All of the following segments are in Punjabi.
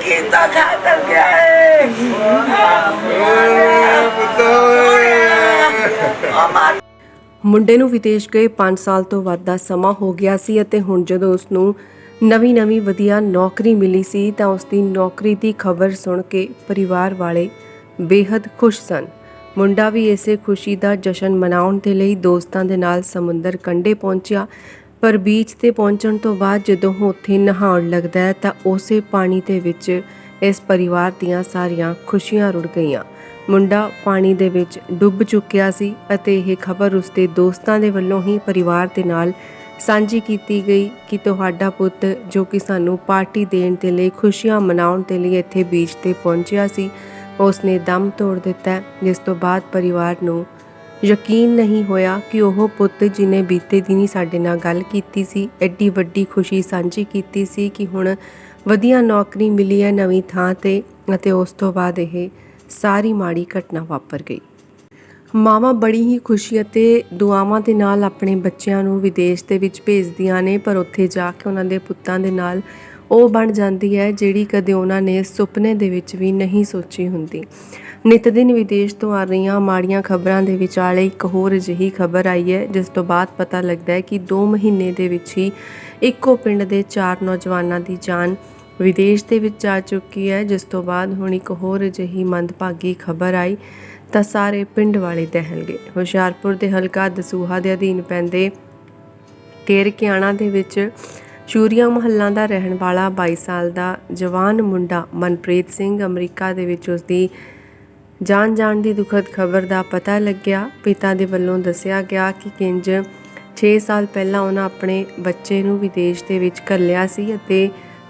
ਕੀਤਾ ਖਾ ਗਿਆ ਏ ਮੁੰਡੇ ਨੂੰ ਵਿਦੇਸ਼ ਗਏ 5 ਸਾਲ ਤੋਂ ਵੱਧ ਦਾ ਸਮਾਂ ਹੋ ਗਿਆ ਸੀ ਅਤੇ ਹੁਣ ਜਦੋਂ ਉਸ ਨੂੰ ਨਵੀਂ-ਨਵੀਂ ਵਧੀਆ ਨੌਕਰੀ ਮਿਲੀ ਸੀ ਤਾਂ ਉਸ ਦੀ ਨੌਕਰੀ ਦੀ ਖਬਰ ਸੁਣ ਕੇ ਪਰਿਵਾਰ ਵਾਲੇ ਬੇहद ਖੁਸ਼ ਸਨ। ਮੁੰਡਾ ਵੀ ਇਸੇ ਖੁਸ਼ੀ ਦਾ ਜਸ਼ਨ ਮਨਾਉਣ ਦੇ ਲਈ ਦੋਸਤਾਂ ਦੇ ਨਾਲ ਸਮੁੰਦਰ ਕੰਢੇ ਪਹੁੰਚਿਆ ਪਰ ਬੀਚ ਤੇ ਪਹੁੰਚਣ ਤੋਂ ਬਾਅਦ ਜਦੋਂ ਉਹ ਉੱਥੇ ਨਹਾਉਣ ਲੱਗਦਾ ਹੈ ਤਾਂ ਉਸੇ ਪਾਣੀ ਦੇ ਵਿੱਚ ਇਸ ਪਰਿਵਾਰ ਦੀਆਂ ਸਾਰੀਆਂ ਖੁਸ਼ੀਆਂ ਰੁੜ ਗਈਆਂ। ਮੁੰਡਾ ਪਾਣੀ ਦੇ ਵਿੱਚ ਡੁੱਬ ਚੁੱਕਿਆ ਸੀ ਅਤੇ ਇਹ ਖਬਰ ਉਸਦੇ ਦੋਸਤਾਂ ਦੇ ਵੱਲੋਂ ਹੀ ਪਰਿਵਾਰ ਦੇ ਨਾਲ ਸਾਂਝੀ ਕੀਤੀ ਗਈ ਕਿ ਤੁਹਾਡਾ ਪੁੱਤ ਜੋ ਕਿ ਸਾਨੂੰ ਪਾਰਟੀ ਦੇਣ ਦੇ ਲਈ ਖੁਸ਼ੀਆਂ ਮਨਾਉਣ ਦੇ ਲਈ ਇੱਥੇ ਬੀਚ ਤੇ ਪਹੁੰਚਿਆ ਸੀ, ਉਸਨੇ ਦਮ ਤੋੜ ਦਿੱਤਾ, ਜਿਸ ਤੋਂ ਬਾਅਦ ਪਰਿਵਾਰ ਨੂੰ ਯਕੀਨ ਨਹੀਂ ਹੋਇਆ ਕਿ ਉਹ ਪੁੱਤ ਜਿਨੇ ਬੀਤੇ ਦਿਨੀ ਸਾਡੇ ਨਾਲ ਗੱਲ ਕੀਤੀ ਸੀ, ਐਡੀ ਵੱਡੀ ਖੁਸ਼ੀ ਸਾਂਝੀ ਕੀਤੀ ਸੀ ਕਿ ਹੁਣ ਵਧੀਆ ਨੌਕਰੀ ਮਿਲੀ ਹੈ ਨਵੀਂ ਥਾਂ ਤੇ ਅਤੇ ਉਸ ਤੋਂ ਬਾਅਦ ਇਹ ਸਾਰੀ ਮਾੜੀ ਘਟਨਾ ਵਾਪਰ ਗਈ। ਮਾਵਾਂ ਬੜੀ ਹੀ ਖੁਸ਼ੀ ਅਤੇ ਦੁਆਵਾਂ ਦੇ ਨਾਲ ਆਪਣੇ ਬੱਚਿਆਂ ਨੂੰ ਵਿਦੇਸ਼ ਦੇ ਵਿੱਚ ਭੇਜਦੀਆਂ ਨੇ, ਪਰ ਉੱਥੇ ਜਾ ਕੇ ਉਹਨਾਂ ਦੇ ਪੁੱਤਾਂ ਦੇ ਨਾਲ ਉਹ ਬਣ ਜਾਂਦੀ ਹੈ ਜਿਹੜੀ ਕਦੇ ਉਹਨਾਂ ਨੇ ਸੁਪਨੇ ਦੇ ਵਿੱਚ ਵੀ ਨਹੀਂ ਸੋਚੀ ਹੁੰਦੀ। ਨਿਤ ਦਿਨ ਵਿਦੇਸ਼ ਤੋਂ ਆ ਰਹੀਆਂ ਮਾੜੀਆਂ ਖਬਰਾਂ ਦੇ ਵਿਚਾਲੇ ਇੱਕ ਹੋਰ ਅਜਿਹੀ ਖਬਰ ਆਈ ਹੈ, ਜਿਸ ਤੋਂ ਬਾਅਦ ਪਤਾ ਲੱਗਦਾ ਹੈ ਕਿ 2 ਮਹੀਨੇ ਦੇ ਵਿੱਚ ਹੀ ਇੱਕੋ ਪਿੰਡ ਦੇ ਚਾਰ ਨੌਜਵਾਨਾਂ ਦੀ ਜਾਨ ਵਿਦੇਸ਼ ਦੇ ਵਿੱਚ ਜਾ ਚੁੱਕੀ ਹੈ, ਜਿਸ ਤੋਂ ਬਾਅਦ ਹੁਣ ਇੱਕ ਹੋਰ ਅਜਿਹੀ ਮੰਦਭਾਗੀ ਖਬਰ ਆਈ, ਤਾਂ ਸਾਰੇ ਪਿੰਡ ਵਾਲੇ ਦਹਿਲ ਗਏ ਹੁਸ਼ਿਆਰਪੁਰ ਦੇ ਹਲਕਾ ਦਸੂਹਾ ਦੇ ਅਧੀਨ ਪੈਂਦੇ ਕੇਰਕਿਆਣਾ ਦੇ ਵਿੱਚ ਸ਼ੂਰੀਆ ਮਹੱਲਾ ਦਾ ਰਹਿਣ ਵਾਲਾ 22 ਸਾਲ ਦਾ ਜਵਾਨ ਮੁੰਡਾ ਮਨਪ੍ਰੀਤ ਸਿੰਘ ਅਮਰੀਕਾ ਦੇ ਵਿੱਚ ਉਸ ਦੀ ਜਾਨ ਜਾਣ ਦੀ ਦੁਖਦ ਖਬਰ ਦਾ ਪਤਾ ਲੱਗਿਆ। ਪਿਤਾ ਦੇ ਵੱਲੋਂ ਦੱਸਿਆ ਗਿਆ ਕਿ ਕਿੰਜ 6 ਸਾਲ ਪਹਿਲਾਂ ਉਹਨਾਂ ਆਪਣੇ ਬੱਚੇ ਨੂੰ ਵਿਦੇਸ਼ ਦੇ ਵਿੱਚ ਘੱਲਿਆ ਸੀ ਅਤੇ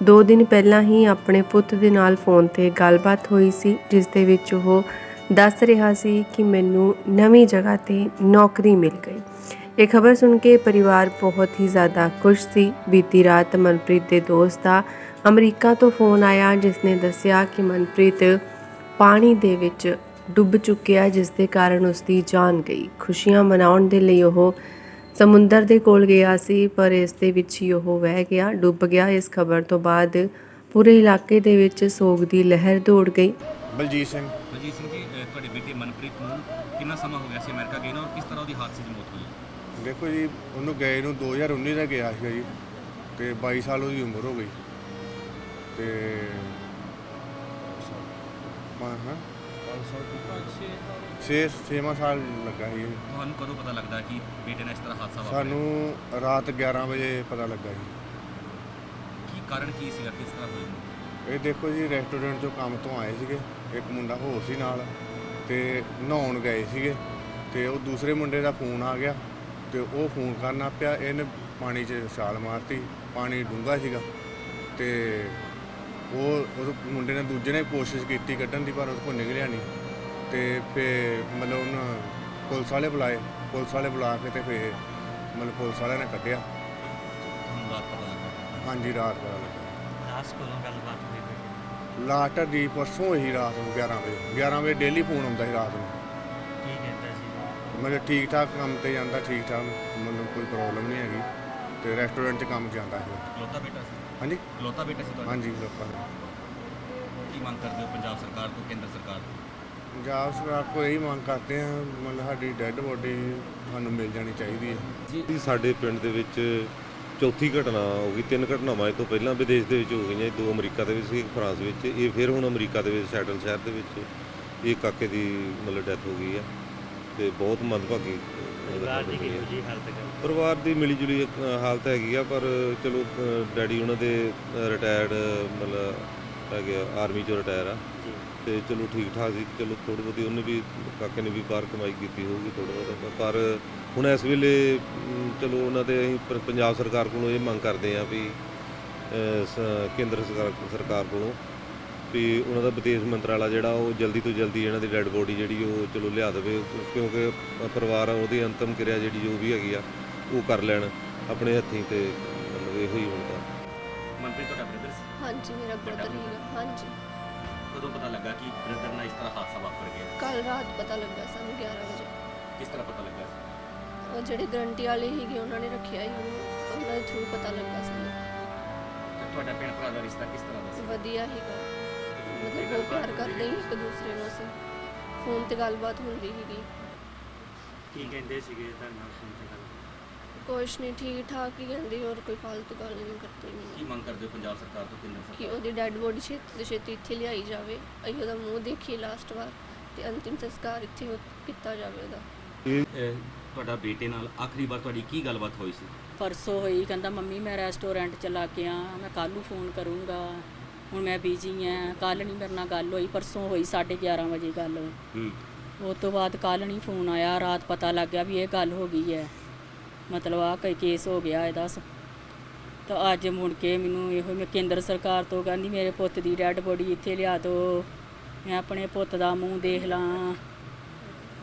2 ਦਿਨ ਪਹਿਲਾਂ ਹੀ ਆਪਣੇ ਪੁੱਤ ਦੇ ਨਾਲ ਫੋਨ ਤੇ ਗੱਲਬਾਤ ਹੋਈ ਸੀ, ਜਿਸ ਦੇ ਵਿੱਚ ਉਹ ਦੱਸ ਰਿਹਾ ਸੀ ਕਿ ਮੈਨੂੰ ਨਵੀਂ ਜਗ੍ਹਾ ਤੇ ਨੌਕਰੀ ਮਿਲ ਗਈ। ਇਹ ਖਬਰ ਸੁਣ ਕੇ ਪਰਿਵਾਰ ਬਹੁਤ ਹੀ ਜ਼ਿਆਦਾ ਖੁਸ਼ ਸੀ। ਬੀਤੀ ਰਾਤ ਮਨਪ੍ਰੀਤ ਦੇ ਦੋਸਤ ਦਾ ਅਮਰੀਕਾ ਤੋਂ ਫੋਨ ਆਇਆ ਜਿਸ ਨੇ ਦੱਸਿਆ ਕਿ ਮਨਪ੍ਰੀਤ ਪਾਣੀ ਦੇ ਵਿੱਚ ਡੁੱਬ ਚੁੱਕਿਆ ਜਿਸ ਦੇ ਕਾਰਨ ਉਸ ਦੀ ਜਾਨ ਗਈ। ਖੁਸ਼ੀਆਂ ਮਨਾਉਣ ਦੇ ਲਈ ਉਹ ਸਮੁੰਦਰ ਦੇ ਕੋਲ ਗਿਆ ਸੀ ਪਰ ਇਸ ਦੇ ਵਿੱਚ ਹੀ ਉਹ ਵਹਿ ਗਿਆ ਡੁੱਬ ਗਿਆ। ਇਸ ਖਬਰ ਤੋਂ ਬਾਅਦ ਪੂਰੇ ਇਲਾਕੇ ਦੇ ਵਿੱਚ ਸੋਗ ਦੀ ਲਹਿਰ ਦੌੜ ਗਈ। ਬਲਜੀਤ ਸਿੰਘ। ਬਲਜੀਤ ਸਿੰਘ ਜੀ ਤੁਹਾਡੇ ਬੇਟੇ ਮਨਪ੍ਰੀਤ ਨੂੰ ਕਿੰਨਾ ਸਮਾਂ ਹੋ ਗਿਆ ਸੀ ਅਮਰੀਕਾ ਗਏ ਨੂੰ ਔਰ ਕਿਸ ਤਰ੍ਹਾਂ ਉਹਦੀ ਹਾਦਸੇ 'ਚ ਮੌਤ ਦੇਖੋ ਜੀ ਉਹਨੂੰ ਗਏ ਨੂੰ 2019 ਦਾ ਗਿਆ ਸੀਗਾ ਜੀ ਤੇ 22 ਸਾਲ ਉਹਦੀ ਉਮਰ ਹੋ ਗਈ। ਤੇ ਹਾਂ ਹਾਂ। 6 6 ਸਾਲ ਲੱਗਾ ਸੀ। ਤੁਹਾਨੂੰ ਕਦੋਂ ਪਤਾ ਲੱਗਦਾ ਕਿ ਬੇਟੇ ਨਾਲ ਇਸ ਤਰ੍ਹਾਂ ਹਾਦਸਾ ਵਾਪਰਿਆ? ਸਾਨੂੰ ਰਾਤ 11 ਵਜੇ ਪਤਾ ਲੱਗਾ ਜੀ। ਕੀ ਕਾਰਨ ਕੀ ਸੀਗਾ? ਕਿਸ ਤਰ੍ਹਾਂ ਹੋਈ ਇਹ ਦੇਖੋ ਜੀ ਰੈਸਟੋਰੈਂਟ ਤੋਂ ਕੰਮ ਤੋਂ ਆਏ ਸੀਗੇ। ਇੱਕ ਮੁੰਡਾ ਹੋਰ ਸੀ ਨਾਲ ਤੇ ਨਹਾਉਣ ਗਏ ਸੀਗੇ ਤੇ ਉਹ ਦੂਸਰੇ ਮੁੰਡੇ ਦਾ ਫੋਨ ਆ ਗਿਆ। ਤੇ ਉਹ ਫੋਨ ਕਰਨਾ ਪਿਆ ਇਹਨੇ ਪਾਣੀ 'ਚ ਛਾਲ ਮਾਰਤੀ ਪਾਣੀ ਡੂੰਘਾ ਸੀਗਾ ਤੇ ਉਹ ਉਹ ਮੁੰਡੇ ਨੇ ਦੂਜੇ ਨੇ ਕੋਸ਼ਿਸ਼ ਕੀਤੀ ਕੱਢਣ ਦੀ ਪਰ ਉਹ ਕੋਲ ਨਿਕਲਿਆ ਨਹੀਂ ਤੇ ਫੇ ਮਤਲਬ ਉਹਨਾਂ ਪੁਲਿਸ ਵਾਲੇ ਬੁਲਾਏ ਪੁਲਿਸ ਵਾਲੇ ਬੁਲਾ ਕੇ ਤੇ ਫੇ ਮਤਲਬ ਪੁਲਿਸ ਵਾਲਿਆਂ ਨੇ ਕੱਢਿਆ। ਹਾਂਜੀ ਰਾਤ ਲੱਗਾ। ਲਾਸਟ ਕੋਲੋਂ ਗੱਲਬਾਤ ਹੋਈ ਲਾਸਟ ਦੀ ਪਰਸੋਂ ਹੀ ਰਾਤ ਨੂੰ 11 ਵਜੇ 11 ਵਜੇ ਡੇਲੀ ਫੋਨ ਆਉਂਦਾ ਸੀ ਰਾਤ ਨੂੰ। ਕੀ ਕਹਿੰਦਾ ਮਤਲਬ ਠੀਕ ਠਾਕ ਕੰਮ ਤੇ ਜਾਂਦਾ ਠੀਕ ਠਾਕ ਮਤਲਬ ਕੋਈ ਪ੍ਰੋਬਲਮ ਨਹੀਂ ਹੈਗੀ ਤੇ ਰੈਸਟੋਰੈਂਟ 'ਚ ਕੰਮ ਜਾਂਦਾ ਹੈ। ਲੋਤਾ ਬੇਟਾ ਸੀ? ਹਾਂਜੀ? ਲੋਤਾ ਬੇਟਾ ਸੀ ਤੁਹਾਡਾ? ਹਾਂਜੀ ਲੋਕਾਂ ਦਾ ਕੀ ਮੰਗ ਕਰਦੇ ਹੋ ਪੰਜਾਬ ਸਰਕਾਰ ਤੋਂ ਕੇਂਦਰ ਸਰਕਾਰ ਤੋਂ? ਪੰਜਾਬ ਸਰਕਾਰ ਕੋਲ ਇਹੀ ਮੰਗ ਕਰਦੇ ਆ ਮਤਲਬ ਸਾਡੀ ਡੈੱਡ ਬੋਡੀ ਸਾਨੂੰ ਮਿਲ ਜਾਣੀ ਚਾਹੀਦੀ ਹੈ। ਜੀ। ਸਾਡੇ ਪਿੰਡ ਦੇ ਵਿੱਚ ਚੌਥੀ ਘਟਨਾ ਹੋ ਗਈ ਤਿੰਨ ਘਟਨਾਵਾਂ ਇਹ ਤੋਂ ਪਹਿਲਾਂ ਵਿਦੇਸ਼ ਦੇ ਵਿੱਚ ਹੋ ਗਈਆਂ ਦੋ ਅਮਰੀਕਾ ਦੇ ਵਿੱਚ ਸੀ ਇੱਕ ਫਰਾਂਸ ਵਿੱਚ ਇਹ ਫਿਰ ਹੁਣ ਅਮਰੀਕਾ ਦੇ ਵਿੱਚ ਸੈਟਲ ਸ਼ਹਿਰ ਦੇ ਵਿੱਚ ਇਹ ਕਾਕੇ ਦੀ ਮਤਲਬ ਡੈਥ ਹੋ ਗਈ ਹੈ ਤੇ ਬਹੁਤ ਮੰਦਭਾਗੀ ਪਰਿਵਾਰ ਦੀ ਜੀ ਹਾਲਤ ਪਰਿਵਾਰ ਦੀ ਮਿਲੀ ਜੁਲੀ ਹਾਲਤ ਹੈਗੀ ਆ ਪਰ ਚਲੋ ਡੈਡੀ ਉਹਨਾਂ ਦੇ ਰਿਟਾਇਰਡ ਮਤਲਬ ਹੈਗੇ ਆਰਮੀ ਚੋਂ ਰਿਟਾਇਰ ਆ। ਤੇ ਚਲੋ ਠੀਕ ਠਾਕ ਸੀ ਚਲੋ ਥੋੜੀ ਬਹੁਤੀ ਉਹਨੇ ਵੀ ਕਾਕੇ ਨੇ ਵੀ ਬਾਹਰ ਕਮਾਈ ਕੀਤੀ ਹੋਊਗੀ ਥੋੜਾ ਬਹੁਤਾ ਪਰ ਹੁਣ ਇਸ ਵੇਲੇ ਚਲੋ ਉਹਨਾਂ ਦੇ ਅਸੀਂ ਪੰਜਾਬ ਸਰਕਾਰ ਕੋਲੋਂ ਇਹ ਮੰਗ ਕਰਦੇ ਹਾਂ ਵੀ ਕੇਂਦਰ ਸਰਕਾਰ ਸਰਕਾਰ ਕੋਲੋਂ ਵੀ ਉਹਨਾਂ ਦਾ ਵਿਦੇਸ਼ ਮੰਤਰਾਲਾ ਜਿਹੜਾ ਉਹ ਜਲਦੀ ਤੋਂ ਜਲਦੀ ਇਹਨਾਂ ਦੀ ਡੈੱਡ ਬੋਡੀ ਜਿਹੜੀ ਉਹ ਚਲੋ ਲਿਆ ਦੇਵੇ ਕਿਉਂਕਿ ਪਰਿਵਾਰ ਆ ਉਹਦੀ ਅੰਤਮ ਕਿਰਿਆ ਜਿਹੜੀ ਜੋ ਵੀ ਹੈਗੀ ਆ ਉਹ ਕਰ ਲੈਣ ਆਪਣੇ ਹੱਥੀਂ ਤੇ ਮਤਲਬ ਇਹੋ ਹੀ ਹੁੰਦਾ। ਮਨਪ੍ਰੀਤ ਤੁਹਾਡਾ ਬ੍ਰਦਰ ਸੀ? ਹਾਂਜੀ ਮੇਰਾ ਬ੍ਰਦਰ ਹੀਗਾ ਹਾਂਜੀ। ਕਦੋਂ ਪਤਾ ਲੱਗਾ ਕਿ ਬ੍ਰਦਰ ਨਾਲ ਇਸ ਤਰ੍ਹਾਂ ਹਾਦਸਾ ਵਾਪਰ ਗਿਆ? ਕੱਲ ਰਾਤ ਪਤਾ ਲੱਗਾ ਸਾਨੂੰ 11 ਵਜੇ। ਕਿਸ ਤਰ੍ਹਾਂ ਪਤਾ ਲੱਗਾ? ਉਹ ਜਿਹੜੇ ਗਰੰਟੀ ਵਾਲੇ ਸੀਗੇ ਉਹਨਾਂ ਨੇ ਰੱਖਿਆ ਹੀ ਉਹਨੂੰ ਉਹਨਾਂ ਦੇ ਥਰੂ ਪਤਾ ਲੱਗਾ ਸਾਨੂੰ। ਤੇ ਤੁਹਾਡਾ ਭੈਣ ਭਰਾ ਦਾ ਰਿਸ਼ਤਾ ਕਿਸ ਤਰ੍ਹਾਂ ਦਾ ਸੀ? ਵਧੀਆ ਹੀਗਾ ਮਤਲਬ ਬਹੁਤ ਪਿਆਰ ਕਰਦੇ ਸੀ ਇੱਕ ਦੂਸਰੇ ਨੂੰ ਅਸੀਂ ਫੋਨ ਤੇ ਗੱਲਬਾਤ ਹੁੰਦੀ ਸੀਗੀ। ਕੀ ਕਹਿੰਦੇ ਸੀਗੇ ਤੁਹਾਡੇ ਨਾਲ ਫੋਨ ਤੇ ਗੱਲ ਕੁਛ ਨਹੀਂ ਠੀਕ ਠਾਕ ਹੀ ਕਹਿੰਦੀ ਹੋਰ ਕੋਈ ਫालतू ਗੱਲ ਨਹੀਂ ਕਰਦੀ ਕੀ ਮੰਗ ਕਰਦੇ ਹੋ ਪੰਜਾਬ ਸਰਕਾਰ ਤੋਂ ਕੇਂਦਰ ਕਿ ਸਰਕਾਰ ਉਹਦੀ ਡੈੱਡ ਬੋਡੀ ਛੇਤੀ ਤੋਂ ਛੇਤੀ ਇੱਥੇ ਲਿਆਈ ਜਾਵੇ ਅਸੀਂ ਉਹਦਾ ਮੂੰਹ ਦੇਖੀਏ ਲਾਸਟ ਵਾਰ ਤੇ ਅੰਤਿਮ ਸੰਸਕਾਰ ਇੱਥੇ ਹੋ- ਕੀਤਾ ਜਾਵੇ ਉਹਦਾ। ਤੋਂ? ਤੁਹਾਡਾ ਬੇਟੇ ਨਾਲ ਆਖਰੀ ਵਾਰ ਤੁਹਾਡੀ ਕੀ ਗੱਲਬਾਤ ਹੋਈ ਸੀ? ਪਰਸੋਂ ਹੋਈ ਕਹਿੰਦਾ ਮੰਮੀ ਮੈਂ ਰੈਸਟੋਰੈਂਟ ਚਲਾ ਕੇ ਆ ਮੈਂ ਕੱਲ੍ਹ ਨੂੰ ਫੋਨ ਕਰੂੰਗਾ। ਹੁਣ ਮੈਂ ਬਿਜ਼ੀ ਆ ਕੱਲ ਨਹੀਂ ਮੇਰੇ ਨਾਲ ਗੱਲ ਹੋਈ ਪਰਸੋਂ ਹੋਈ 11:30 ਵਜੇ ਗੱਲ। ਹੂੰ। ਉਸ ਤੋਂ ਬਾਅਦ ਕੱਲ ਨਹੀਂ ਫੋਨ ਆਇਆ ਰਾਤ ਪਤਾ ਲੱਗ ਗਿਆ ਵੀ ਇਹ ਗੱਲ ਹੋ ਗਈ ਹੈ। ਮਤਲਬ ਆ ਕੋਈ ਕੇਸ ਹੋ ਗਿਆ ਇਹਦਾ ਤਾਂ ਅੱਜ ਮੁੜ ਕੇ ਮੈਨੂੰ ਇਹੋ ਮੈਂ ਕੇਂਦਰ ਸਰਕਾਰ ਤੋਂ ਕਹਿੰਦੀ ਮੇਰੇ ਪੁੱਤ ਦੀ ਡੈੱਡ ਬੋਡੀ ਇੱਥੇ ਲਿਆ ਦਿਓ। ਮੈਂ ਆਪਣੇ ਪੁੱਤ ਦਾ ਮੂੰਹ ਦੇਖ ਲਾਂ।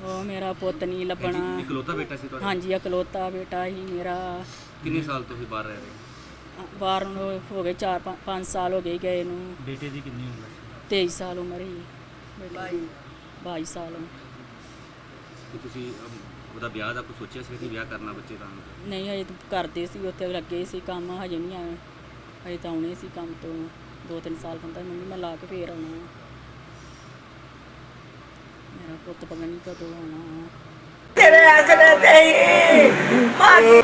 ਉਹ ਮੇਰਾ ਪੁੱਤ ਨਹੀਂ ਲੱਭਣਾ। ਇਕਲੌਤਾ ਬੇਟਾ ਸੀ ਤੁਹਾਡਾ? ਹਾਂਜੀ ਇਕਲੌਤਾ ਬੇਟਾ ਹੀ ਮੇਰਾ। ਕਿੰਨੇ ਸਾਲ ਤੋਂ ਹੀ ਬਾਹਰ ਰਹਿ ਰਹੇ? ਬਾਹਰ ਨੂੰ ਹੋ ਗਏ 4 5 ਸਾਲ ਹੋ ਗਏ ਗਏ ਨੂੰ। ਬੇਟੇ ਦੀ ਕਿੰਨੀ ਉਮਰ ਸੀ? 23 ਸਾਲ ਉਮਰ ਹੀ। 22 22 ਸਾਲ ਕਿ ਤੁਸੀਂ ਉਹਦਾ ਵਿਆਹ ਦਾ ਕੁਝ ਸੋਚਿਆ ਸੀ ਕਿ ਵਿਆਹ ਕਰਨਾ ਬੱਚੇ ਦਾ? ਨਹੀਂ ਹਜੇ ਤਾਂ ਕਰਦੇ ਸੀ ਉੱਥੇ ਲੱਗੇ ਸੀ ਕੰਮ ਹਜੇ ਨਹੀਂ ਆਏ। ਹਜੇ ਤਾਂ ਆਉਣੇ ਸੀ ਕੰਮ ਤੋਂ। 2-3 ਸਾਲ ਹੁੰਦਾ ਮੰਮੀ ਮੈਂ ਲਾ ਕੇ ਫੇਰ ਆਉਣਾ। ਮੇਰਾ ਪੁੱਤ ਪਤਾ ਨਹੀਂ ਕਦੋਂ ਆਉਣਾ। ਤੇਰੇ ਆਸਰੇ ਤੇ ਹੀ। ਮਾਰੀ